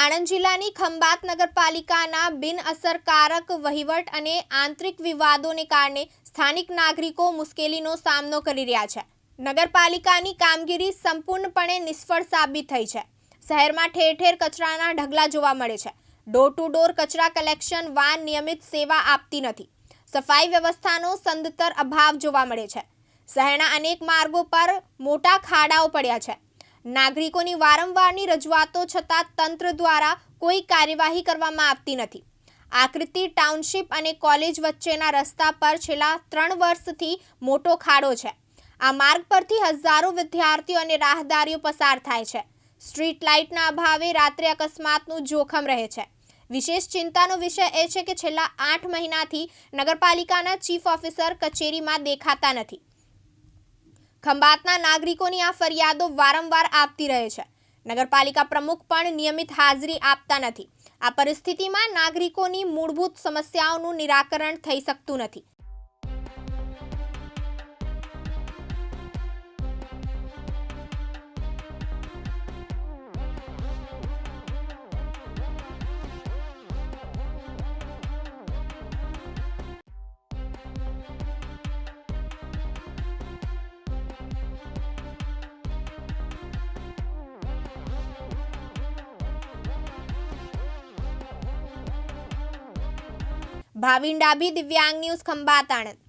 આણંદ જિલ્લાની ખંભાત નગરપાલિકાના બિનઅસરકારક વહીવટ અને આંતરિક વિવાદોને કારણે સ્થાનિક નાગરિકો મુશ્કેલીનો સામનો કરી રહ્યા છે. નગરપાલિકાની કામગીરી સંપૂર્ણપણે નિષ્ફળ સાબિત થઈ છે. શહેરમાં ઠેર ઠેર કચરાના ઢગલા જોવા મળે છે. ડોર ટુ ડોર કચરા કલેક્શન વાન નિયમિત સેવા આપતી નથી. સફાઈ વ્યવસ્થાનો સંદતર અભાવ જોવા મળે છે. શહેરના અનેક માર્ગો પર મોટા ખાડાઓ પડ્યા છે. નાગરિકોની વારંવારની રજૂઆતો છતાં તંત્ર દ્વારા કોઈ કાર્યવાહી કરવામાં આવતી નથી. આકૃતિ ટાઉનશીપ અને કોલેજ વચ્ચેના રસ્તા પર છેલ્લા ત્રણ વર્ષથી મોટો ખાડો છે. આ માર્ગ પરથી હજારો વિદ્યાર્થીઓ અને રાહદારીઓ પસાર થાય છે. સ્ટ્રીટ લાઇટના અભાવે રાત્રે અકસ્માતનું જોખમ રહે છે. વિશેષ ચિંતાનો વિષય એ છે કે છેલ્લા આઠ મહિનાથી નગરપાલિકાના ચીફ ઓફિસર કચેરીમાં દેખાતા નથી. ખંભાતના નાગરિકોની આ ફરિયાદો વારંવાર આપતી રહે છે. નગરપાલિકા પ્રમુખ પણ નિયમિત હાજરી આપતા નથી. આ પરિસ્થિતિમાં નાગરિકોની મૂળભૂત સમસ્યાઓનું નિરાકરણ થઈ શકતું નથી. ભાવિન ડાભી દિવ્યાંગ ન્યૂઝ ખંભાત આણંદ